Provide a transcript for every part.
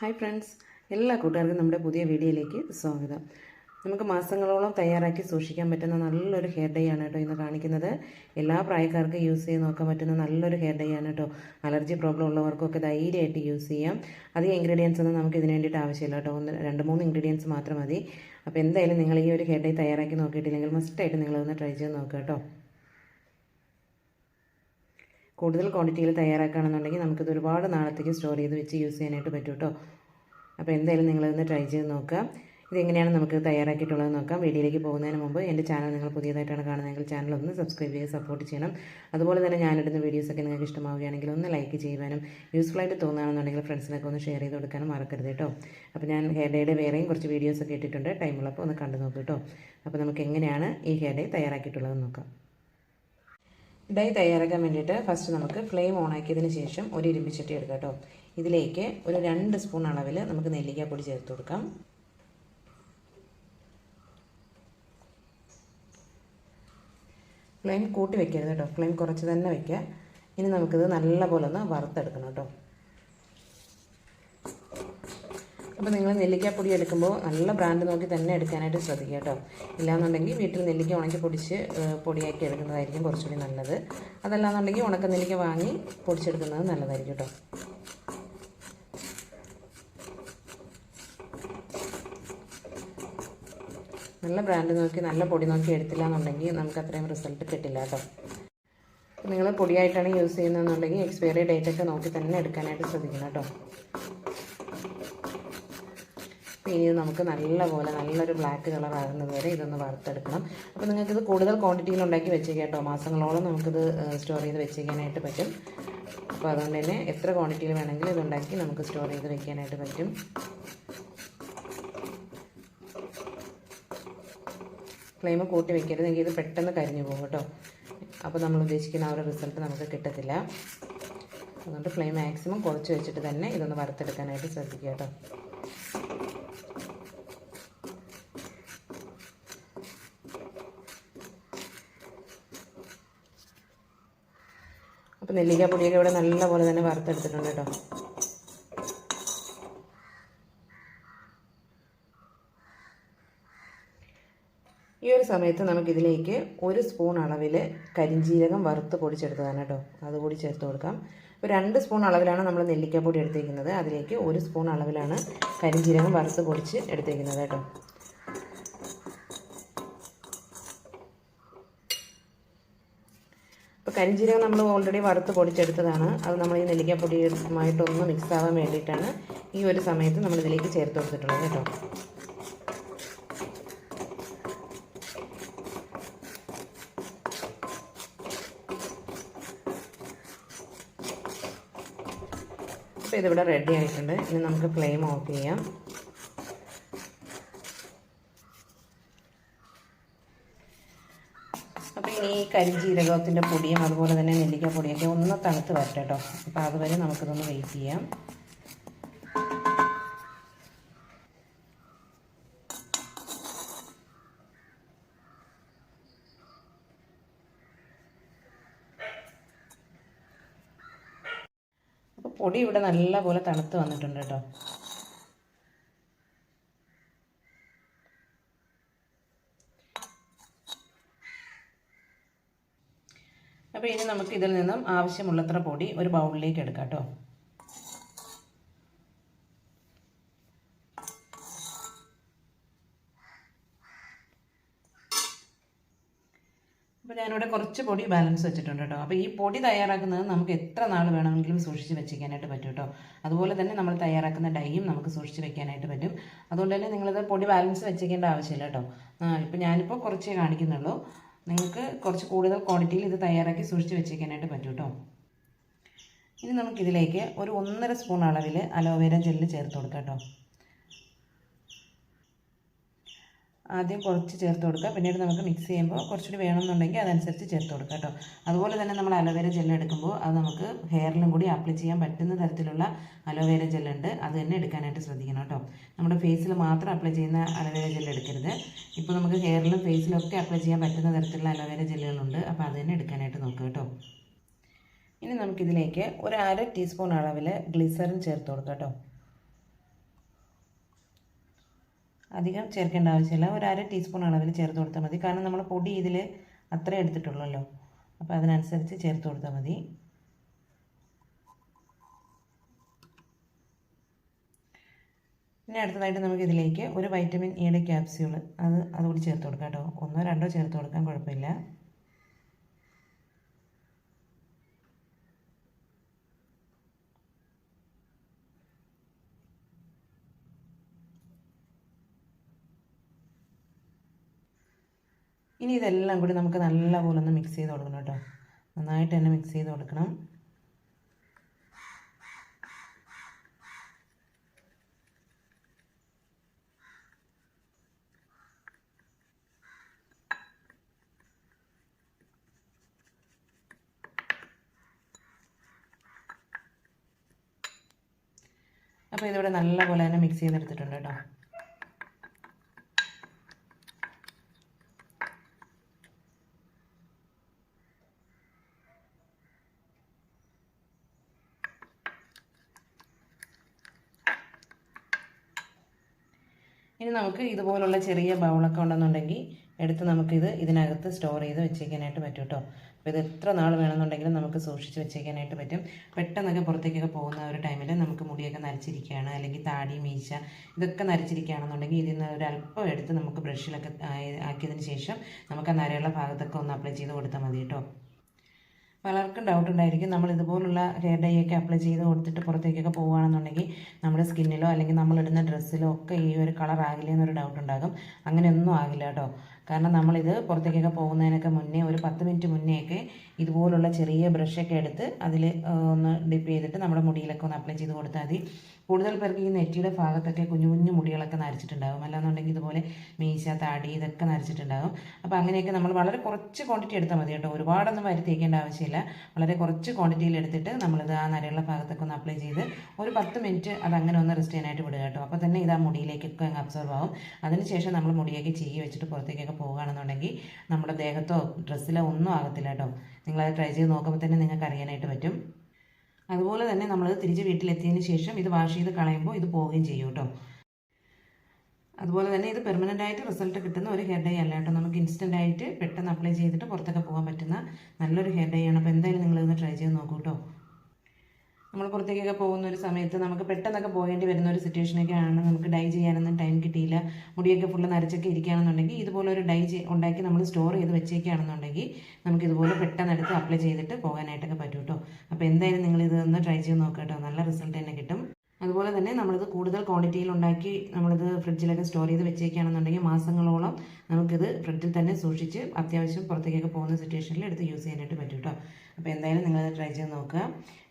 Hi friends. എല്ലാ കൂട്ടുകാർക്കും നമ്മുടെ പുതിയ വീഡിയോയിലേക്ക് സ്വാഗതം. നമുക്ക് മാസങ്ങളോളം തയ്യാറാക്കി സൂക്ഷിക്കാൻ പറ്റുന്ന നല്ലൊരു ഹെയർ ഡേ ആണ് കേട്ടോ ഇന്ന് കാണിക്കുന്നത്. എല്ലാ പ്രായക്കാർക്കും യൂസ് ചെയ്ത് നോക്കാൻ പറ്റുന്ന നല്ലൊരു ഹെയർ ഡേ ആണ് കേട്ടോ. അലർജി പ്രോബ്ലം ഉള്ളവർക്കൊക്കെ ധൈര്യമായിട്ട് യൂസ് ചെയ്യാം. അധികം ഇൻഗ്രീഡിയൻസ് ഒന്നും നമുക്ക് ഇതിന് വേണ്ടിയിട്ട് ആവശ്യമില്ല കേട്ടോ. ഒന്ന് രണ്ട് മൂന്ന് ഇൻഗ്രീഡിയൻസ് മാത്രം മതി. അപ്പോൾ എന്തായാലും നിങ്ങൾ ഈ ഒരു ഹെയർ ഡേ തയ്യാറാക്കി നോക്കിയിട്ടില്ലെങ്കിൽ മസ്റ്റായിട്ട് നിങ്ങളൊന്ന് ട്രൈ ചെയ്ത് നോക്കുക കേട്ടോ. കൂടുതൽ ക്വാണ്ടിറ്റിയിൽ തയ്യാറാക്കുകയാണെന്നുണ്ടെങ്കിൽ നമുക്കിത് ഒരുപാട് നാളത്തേക്ക് സ്റ്റോർ ചെയ്ത് വെച്ച് യൂസ് ചെയ്യാനായിട്ട് പറ്റും കേട്ടോ അപ്പോൾ എന്തായാലും നിങ്ങളിതൊന്ന് ട്രൈ ചെയ്ത് നോക്കുക. ഇതെങ്ങനെയാണ് നമുക്ക് തയ്യാറാക്കിയിട്ടുള്ളത് നോക്കാം. വീഡിയോയിലേക്ക് പോകുന്നതിന് മുമ്പ് എന്റെ ചാനൽ നിങ്ങൾ പുതിയതായിട്ടാണ് കാണുന്നതെങ്കിൽ ചാനൽ ഒന്ന് സബ്സ്ക്രൈബ് ചെയ്ത് സപ്പോർട്ട് ചെയ്യണം. അതുപോലെ തന്നെ ഞാനിടുന്ന വീഡിയോസൊക്കെ നിങ്ങൾക്ക് ഇഷ്ടമാവുകയാണെങ്കിൽ ഒന്ന് ലൈക്ക് ചെയ്യുവാനും യൂസ്ഫുൾ ആയിട്ട് തോന്നുകയാണെന്നുണ്ടെങ്കിൽ ഫ്രണ്ട്സിനൊക്കെ ഒന്ന് ഷെയർ ചെയ്ത് കൊടുക്കാനും മറക്കരുത് കേട്ടോ അപ്പോൾ ഞാൻ ഹെയർ ഡേയുടെ വേറെയും കുറച്ച് വീഡിയോസൊക്കെ ഇട്ടിട്ടുണ്ട്. ടൈമുള്ളപ്പോൾ ഒന്ന് കണ്ടു നോക്കൂ കേട്ടോ അപ്പോൾ നമുക്ക് എങ്ങനെയാണ് ഈ ഹെയർ ഡേ തയ്യാറാക്കിയിട്ടുള്ളതെന്ന് നോക്കാം. ഡൈ തയ്യാറാക്കാൻ വേണ്ടിയിട്ട് ഫസ്റ്റ് നമുക്ക് ഫ്ലെയിം ഓൺ ആക്കിയതിന് ശേഷം ഒരു ഇരുമ്പിച്ചട്ടി എടുക്കാം കേട്ടോ. ഇതിലേക്ക് ഒരു രണ്ട് സ്പൂൺ അളവിൽ നമുക്ക് നെല്ലിക്കാപ്പൊടി ചേർത്ത് കൊടുക്കാം. ഫ്ലെയിം കൂട്ടി വെക്കരുത് കേട്ടോ. ഫ്ലെയിം കുറച്ച് തന്നെ വെക്കുക. ഇനി നമുക്കിത് നല്ലപോലെ ഒന്ന് വറുത്തെടുക്കണം കേട്ടോ. അപ്പോൾ നിങ്ങൾ നെല്ലിക്കാപ്പൊടി എടുക്കുമ്പോൾ നല്ല ബ്രാൻഡ് നോക്കി തന്നെ എടുക്കാനായിട്ട് ശ്രദ്ധിക്കുക കേട്ടോ. ഇല്ലാന്നുണ്ടെങ്കിൽ വീട്ടിൽ നെല്ലിക്ക ഉണക്കി പൊടിച്ച് പൊടിയാക്കി എടുക്കുന്നതായിരിക്കും കുറച്ചുകൂടി നല്ലത്. അതല്ലാന്നുണ്ടെങ്കിൽ ഉണക്ക നെല്ലിക്ക വാങ്ങി പൊടിച്ചെടുക്കുന്നത് നല്ലതായിരിക്കും കേട്ടോ. നല്ല ബ്രാൻഡ് നോക്കി നല്ല പൊടി നോക്കി എടുത്തില്ല എന്നുണ്ടെങ്കിൽ നമുക്ക് അത്രയും റിസൾട്ട് കിട്ടില്ല കേട്ടോ. നിങ്ങൾ പൊടിയായിട്ടാണ് യൂസ് ചെയ്യുന്നതെന്നുണ്ടെങ്കിൽ എക്സ്പയറി ഡേറ്റ് ഒക്കെ നോക്കി തന്നെ എടുക്കാനായിട്ട് ശ്രദ്ധിക്കണം കേട്ടോ. ഇനി നമുക്ക് നല്ല നല്ലപോലെ നല്ലൊരു ബ്ലാക്ക് കളർ ആകുന്നത് വരെ ഇതൊന്ന് വറുത്തെടുക്കണം. അപ്പോൾ നിങ്ങൾക്കിത് കൂടുതൽ ക്വാണ്ടിറ്റിയിൽ ഉണ്ടാക്കി വെച്ചേക്കാം കേട്ടോ. മാസങ്ങളോളം നമുക്കിത് സ്റ്റോർ ചെയ്ത് വെച്ചേക്കാനായിട്ട് പറ്റും. അപ്പോൾ അതുകൊണ്ട് തന്നെ എത്ര ക്വാണ്ടിറ്റിയിൽ വേണമെങ്കിലും ഇതുണ്ടാക്കി നമുക്ക് സ്റ്റോർ ചെയ്ത് വെക്കാനായിട്ട് പറ്റും. ഫ്ലെയിം കൂട്ടി വെക്കരുത് എങ്കിൽ ഇത് പെട്ടെന്ന് കരിഞ്ഞു പോകും കേട്ടോ. അപ്പോൾ നമ്മൾ ഉദ്ദേശിക്കുന്ന ആ ഒരു റിസൾട്ട് നമുക്ക് കിട്ടത്തില്ല. അതുകൊണ്ട് ഫ്ലെയിം മാക്സിമം കുറച്ച് വെച്ചിട്ട് തന്നെ ഇതൊന്ന് വറുത്തെടുക്കാനായിട്ട് ശ്രദ്ധിക്കുക കേട്ടോ. അപ്പോൾ നെല്ലിക്കാപ്പൊടിയൊക്കെ ഇവിടെ നല്ലപോലെ തന്നെ വറുത്തെടുത്തിട്ടുണ്ട് കേട്ടോ. ഈ ഒരു സമയത്ത് നമുക്കിതിലേക്ക് ഒരു സ്പൂൺ അളവിൽ കരിഞ്ജീരകം വറുത്ത് പൊടിച്ചെടുത്തതാണ് കേട്ടോ. അത് കൂടി ചേർത്ത് കൊടുക്കാം. ഇപ്പോൾ രണ്ട് സ്പൂൺ അളവിലാണ് നമ്മൾ നെല്ലിക്കാപ്പൊടി എടുത്തേക്കുന്നത് അതിലേക്ക് ഒരു സ്പൂൺ അളവിലാണ് കരിഞ്ജീരകം വറുത്ത് പൊടിച്ച് എടുത്തേക്കുന്നത് കേട്ടോ. കരിഞ്ജീരകം നമ്മൾ ഓൾറെഡി വറുത്ത് പൊടിച്ചെടുത്തതാണ്. അത് നമ്മൾ ഈ നെല്ലിക്കപ്പൊടിയുമായിട്ടൊന്ന് മിക്സ് ആവാൻ വേണ്ടിയിട്ടാണ് ഈ ഒരു സമയത്ത് നമ്മൾ ഇതിലേക്ക് ചേർത്ത് കൊടുത്തിട്ടുള്ളത് കേട്ടോ. അപ്പോൾ ഇതിവിടെ റെഡി ആയിട്ടുണ്ട്. ഇനി നമുക്ക് ഫ്ലെയിം ഓഫ് ചെയ്യാം അപ്പോൾ ഇനി ഈ കരിഞ്ജീരകത്തിന്റെ പൊടിയും അതുപോലെ തന്നെ നെല്ലിക്ക പൊടിയൊക്കെ ഒന്ന് തണുത്ത് വരട്ടെ കേട്ടോ. അപ്പോൾ അതുവരെ നമുക്കിതൊന്ന് വെയിറ്റ് ചെയ്യാം. പൊടി ഇവിടെ നല്ലപോലെ തണുത്ത് വന്നിട്ടുണ്ട് കേട്ടോ. അപ്പോൾ ഇനി നമുക്ക് ഇതിൽ നിന്നും ആവശ്യമുള്ളത്ര പൊടി ഒരു ബൗളിലേക്ക് എടുക്കാം കേട്ടോ. അപ്പോൾ ഞാനിവിടെ കുറച്ച് പൊടി ബാലൻസ് വെച്ചിട്ടുണ്ട് കേട്ടോ. അപ്പോൾ ഈ പൊടി തയ്യാറാക്കുന്നത് നമുക്ക് എത്ര നാൾ വേണമെങ്കിലും സൂക്ഷിച്ച് വെച്ചിരിക്കാനായിട്ട് പറ്റും കേട്ടോ. അതുപോലെ തന്നെ നമ്മൾ തയ്യാറാക്കുന്ന ഡൈയും നമുക്ക് സൂക്ഷിച്ച് വെക്കാനായിട്ട് പറ്റും. അതുകൊണ്ട് തന്നെ നിങ്ങളത് പൊടി ബാലൻസ് വെച്ചേക്കേണ്ട ആവശ്യമില്ല കേട്ടോ. ഇപ്പോൾ ഞാനിപ്പോൾ കുറച്ചേ കാണിക്കുന്നുള്ളൂ. നിങ്ങൾക്ക് കുറച്ച് കൂടുതൽ ക്വാണ്ടിറ്റിയിൽ ഇത് തയ്യാറാക്കി സൂക്ഷിച്ച് വെച്ചേക്കാനായിട്ട് പറ്റും കേട്ടോ ഇനി നമുക്കിതിലേക്ക് ഒരു ഒന്നര സ്പൂൺ അളവിൽ അലോവേര ജെല്ല് ചേർത്ത് കൊടുക്കാം കേട്ടോ ആദ്യം കുറച്ച് ചേർത്ത് കൊടുക്കുക. പിന്നീട് നമുക്ക് മിക്സ് ചെയ്യുമ്പോൾ കുറച്ചുകൂടി വേണമെന്നുണ്ടെങ്കിൽ അതനുസരിച്ച് ചേർത്ത് കൊടുക്കുക കേട്ടോ. അതുപോലെ തന്നെ നമ്മൾ അലോവേര ജെൽ എടുക്കുമ്പോൾ അത് നമുക്ക് ഹെയറിലും കൂടി അപ്ലൈ ചെയ്യാൻ പറ്റുന്ന തരത്തിലുള്ള അലോവേര ജെൽ ഉണ്ട്. അത് തന്നെ എടുക്കാനായിട്ട് ശ്രദ്ധിക്കണം കേട്ടോ. നമ്മുടെ ഫേസിൽ മാത്രം അപ്ലൈ ചെയ്യുന്ന അലോവേര ജെൽ എടുക്കരുത്. ഇപ്പോൾ നമുക്ക് ഹെയറിലും ഫേസിലും ഒക്കെ അപ്ലൈ ചെയ്യാൻ പറ്റുന്ന തരത്തിലുള്ള അലോവേര ജെല്ലുകളുണ്ട് അപ്പോൾ അത് തന്നെ എടുക്കാനായിട്ട് നോക്കുക കേട്ടോ. ഇനി നമുക്കിതിലേക്ക് ഒരു അര ടീസ്പൂൺ അളവിൽ ഗ്ലിസറിൻ ചേർത്ത് കൊടുക്കാം കേട്ടോ. അധികം ചേർക്കേണ്ട ആവശ്യമില്ല. ഒരു അര ടീസ്പൂൺ അളവിൽ ചേർത്ത് കൊടുത്താൽ മതി. കാരണം നമ്മൾ പൊടി ഇതിൽ അത്രേ എടുത്തിട്ടുള്ളല്ലോ. അപ്പോൾ അതിനനുസരിച്ച് ചേർത്ത് കൊടുത്താൽ മതി. പിന്നെ അടുത്തതായിട്ട് നമുക്ക് ഇതിലേക്ക് ഒരു വൈറ്റമിൻ ഇയുടെ ക്യാപ്സ്യൂൾ അത് അതുകൂടി ചേർത്ത് കൊടുക്കാം കേട്ടോ. ഒന്നോ രണ്ടോ ചേർത്ത് കൊടുക്കാൻ കുഴപ്പമില്ല. ഇനി ഇതെല്ലാം കൂടി നമുക്ക് നല്ലപോലെ ഒന്ന് മിക്സ് ചെയ്ത് കൊടുക്കണം കേട്ടോ. നന്നായിട്ട് തന്നെ മിക്സ് ചെയ്ത് കൊടുക്കണം. അപ്പോൾ ഇതിവിടെ നല്ലപോലെ തന്നെ മിക്സ് ചെയ്തെടുത്തിട്ടുണ്ട് കേട്ടോ. ഇനി നമുക്ക് ഇതുപോലുള്ള ചെറിയ ബൗളൊക്കെ ഉണ്ടെന്നുണ്ടെങ്കിൽ എടുത്ത് നമുക്കിത് ഇതിനകത്ത് സ്റ്റോർ ചെയ്ത് വെച്ചേക്കാനായിട്ട് പറ്റും കേട്ടോ അപ്പോൾ ഇത് എത്ര നാൾ വേണമെന്നുണ്ടെങ്കിലും നമുക്ക് സൂക്ഷിച്ച് വെച്ചേക്കാനായിട്ട് പറ്റും. പെട്ടെന്നൊക്കെ പുറത്തേക്കൊക്കെ പോകുന്ന ഒരു ടൈമിൽ നമുക്ക് മുടിയൊക്കെ നരച്ചിരിക്കുകയാണ് അല്ലെങ്കിൽ താടി മീശ ഇതൊക്കെ നരച്ചിരിക്കുകയാണെന്നുണ്ടെങ്കിൽ ഇതിൽ നിന്ന് ഒരു അല്പം എടുത്ത് നമുക്ക് ബ്രഷിലൊക്കെ ആക്കിയതിന് ശേഷം നമുക്ക് ആ നരയുള്ള ഭാഗത്തൊക്കെ ഒന്ന് അപ്ലൈ ചെയ്ത് കൊടുത്താൽ മതി കേട്ടോ പലർക്കും ഡൗട്ട് ഉണ്ടായിരിക്കും. നമ്മൾ ഇതുപോലുള്ള ഹെയർ ഡൈ ഒക്കെ അപ്ലൈ ചെയ്ത് കൊടുത്തിട്ട് പുറത്തേക്കൊക്കെ പോവുകയാണെന്നുണ്ടെങ്കിൽ നമ്മുടെ സ്കിന്നിലോ അല്ലെങ്കിൽ നമ്മളിടുന്ന ഡ്രസ്സിലോ ഒക്കെ ഈ ഒരു കളർ ആകില്ലേ എന്നൊരു ഡൗട്ട് ഉണ്ടാകും. അങ്ങനെയൊന്നും ആകില്ല കേട്ടോ. കാരണം നമ്മളിത് പുറത്തേക്കൊക്കെ പോകുന്നതിനൊക്കെ മുന്നേ ഒരു പത്ത് മിനിറ്റ് മുന്നേയൊക്കെ ഇതുപോലുള്ള ചെറിയ ബ്രഷൊക്കെ എടുത്ത് അതിൽ ഒന്ന് ഡിപ്പ് ചെയ്തിട്ട് നമ്മുടെ മുടിയിലൊക്കെ ഒന്ന് അപ്ലൈ ചെയ്ത് കൊടുത്താൽ മതി. കൂടുതൽ പേർക്ക് ഈ നെറ്റിയുടെ ഭാഗത്തൊക്കെ കുഞ്ഞു കുഞ്ഞു മുടികളൊക്കെ നരച്ചിട്ടുണ്ടാകും അല്ലാന്നുണ്ടെങ്കിൽ ഇതുപോലെ മീശ താടി ഇതൊക്കെ നരച്ചിട്ടുണ്ടാകും അപ്പോൾ അങ്ങനെയൊക്കെ നമ്മൾ വളരെ കുറച്ച് ക്വാണ്ടിറ്റി എടുത്താൽ മതി കേട്ടോ. ഒരുപാടൊന്നും വരുത്തിയേക്കേണ്ട ആവശ്യമില്ല. വളരെ കുറച്ച് ക്വാണ്ടിറ്റിയിൽ എടുത്തിട്ട് നമ്മളിത് ആ നരയുള്ള ഭാഗത്തൊക്കെ ഒന്ന് അപ്ലൈ ചെയ്ത് ഒരു പത്ത് മിനിറ്റ് അത് അങ്ങനെ ഒന്ന് റെസ്റ്റ് ചെയ്യാനായിട്ട് വിടുക കേട്ടോ. അപ്പോൾ തന്നെ ഇത് ആ മുടിയിലേക്കൊക്കെ അങ്ങ് അബ്സോർവ് ആവും. അതിനുശേഷം നമ്മൾ മുടിയൊക്കെ ചീകി വെച്ചിട്ട് പുറത്തേക്കൊക്കെ പോകുകയാണെന്നുണ്ടെങ്കിൽ നമ്മുടെ ദേഹത്തോ ഡ്രസ്സിലോ ഒന്നും ആകത്തില്ല കേട്ടോ. നിങ്ങളത് ട്രൈ ചെയ്ത് നോക്കുമ്പോൾ തന്നെ നിങ്ങൾക്ക് അറിയാനായിട്ട് പറ്റും. അതുപോലെ തന്നെ നമ്മളത് തിരിച്ച് വീട്ടിലെത്തിയതിന് ശേഷം ഇത് വാഷ് ചെയ്ത് കളയുമ്പോൾ ഇത് പോവുകയും ചെയ്യും കേട്ടോ. അതുപോലെ തന്നെ ഇത് പെർമനന്റ് ആയിട്ട് റിസൾട്ട് കിട്ടുന്ന ഒരു ഹെയർ ഡൈ അല്ല കേട്ടോ. നമുക്ക് ഇൻസ്റ്റന്റ് ആയിട്ട് പെട്ടെന്ന് അപ്ലൈ ചെയ്തിട്ട് പുറത്തൊക്കെ പോകാൻ പറ്റുന്ന നല്ലൊരു ഹെയർ ഡൈ ആണ്. അപ്പോൾ എന്തായാലും നിങ്ങളിതൊന്ന് ട്രൈ ചെയ്ത് നോക്കൂ കേട്ടോ. നമ്മൾ പുറത്തേക്കൊക്കെ പോകുന്ന ഒരു സമയത്ത് നമുക്ക് പെട്ടെന്നൊക്കെ പോകേണ്ടി വരുന്ന ഒരു സിറ്റുവേഷനൊക്കെ ആണ് നമുക്ക് ഡൈ ചെയ്യാനൊന്നും ടൈം കിട്ടിയില്ല. മുടിയൊക്കെ ഫുള്ള് നരച്ചൊക്കെ ഇരിക്കുകയാണെന്നുണ്ടെങ്കിൽ ഇതുപോലെ ഒരു ഡൈ ഉണ്ടാക്കി നമ്മൾ സ്റ്റോർ ചെയ്ത് വെച്ചേക്കുകയാണെന്നുണ്ടെങ്കിൽ നമുക്ക് ഇതുപോലെ പെട്ടെന്ന് എടുത്ത് അപ്ലൈ ചെയ്തിട്ട് പോകാനായിട്ടൊക്കെ പറ്റും കേട്ടോ അപ്പോൾ എന്തായാലും നിങ്ങൾ ഇത് ഒന്ന് ട്രൈ ചെയ്ത് നോക്കാം കേട്ടോ. നല്ല റിസൾട്ട് തന്നെ കിട്ടും. അതുപോലെ തന്നെ നമ്മളിത് കൂടുതൽ ക്വാണ്ടിറ്റിയിൽ ഉണ്ടാക്കി നമ്മളിത് ഫ്രിഡ്ജിലൊക്കെ സ്റ്റോർ ചെയ്ത് വെച്ചേക്കുകയാണെന്നുണ്ടെങ്കിൽ മാസങ്ങളോളം നമുക്കിത് ഫ്രിഡ്ജിൽ തന്നെ സൂക്ഷിച്ച് അത്യാവശ്യം പുറത്തേക്കൊക്കെ പോകുന്ന സിറ്റുവേഷനിൽ എടുത്ത് യൂസ് ചെയ്യാനായിട്ട് പറ്റും കേട്ടോ അപ്പോൾ എന്തായാലും നിങ്ങളത് ട്രൈ ചെയ്ത് നോക്കുക.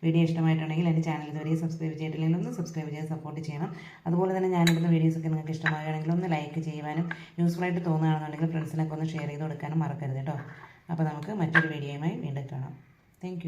വീഡിയോ ഇഷ്ടമായിട്ടുണ്ടെങ്കിൽ എന്റെ ചാനൽ ഇതുവരെ സബ്സ്ക്രൈബ് ചെയ്തിട്ടില്ലെങ്കിൽ ഒന്ന് സബ്സ്ക്രൈബ് ചെയ്ത് സപ്പോർട്ട് ചെയ്യണം. അതുപോലെ തന്നെ ഞാനിടുന്ന വീഡിയോസൊക്കെ നിങ്ങൾക്ക് ഇഷ്ടമാകുകയാണെങ്കിൽ ഒന്ന് ലൈക്ക് ചെയ്യുവാനും യൂസ്ഫുൾ ആയിട്ട് തോന്നുകയാണെന്നുണ്ടെങ്കിൽ ഫ്രണ്ട്സിനൊക്കെ ഒന്ന് ഷെയർ ചെയ്ത് കൊടുക്കാനും മറക്കരുത് കേട്ടോ അപ്പോൾ നമുക്ക് മറ്റൊരു വീഡിയോയുമായി വീണ്ടും കാണാം. താങ്ക്